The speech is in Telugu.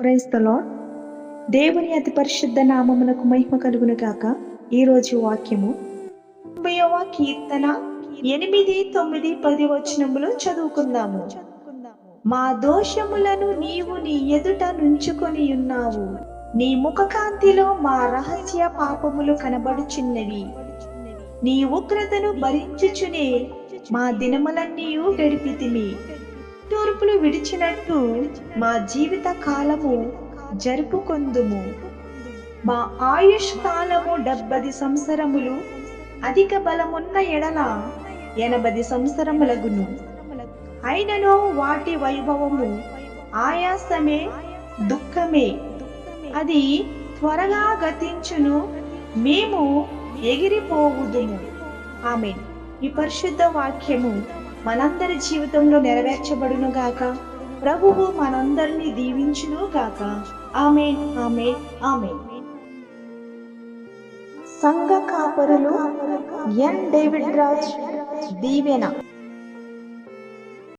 ప్రైజ్ ద దేవుని అతి పరిశుద్ధ నామమునకు మహిమ కలుగును గాక. ఈరోజు వాక్యము తొంభైవ కీర్తన ఎనిమిది తొమ్మిది పది వచనములు చదువుకుందాము. మా దోషములను నీవు నీ ఎదుట నుంచుకొని ఉన్నావు. నీ ముఖకాంతిలో మా రహస్య పాపములు కనబడుచున్నవి. నీ ఉగ్రతను భరించుచునే మా దినములన్నీ గడిపితిమి. తూర్పులు విడిచినట్టు మా జీవిత కాలము జరుపుకొందుము. మా ఆయుష్ కాలము డెబ్బది సంవత్సరములు అధిక బలమున్న ఎడల ఎనభది సంవత్సరములగును. అయినను వాటి వైభవము ఆయాసమే దుఃఖమే. అది త్వరగా గతించును మేము ఎగిరిపోవుదుము. ఆమె ఈ పరిశుద్ధ వాక్యము మనందరి జీవితంలో నెరవేర్చబడును గాక. ప్రభువు మనందరినీ దీవించును గాక. ఆమె ఆమె ఆమె సంఘ కాపరులు ఎన్. డేవిడ్ రాజ్ దీవెన.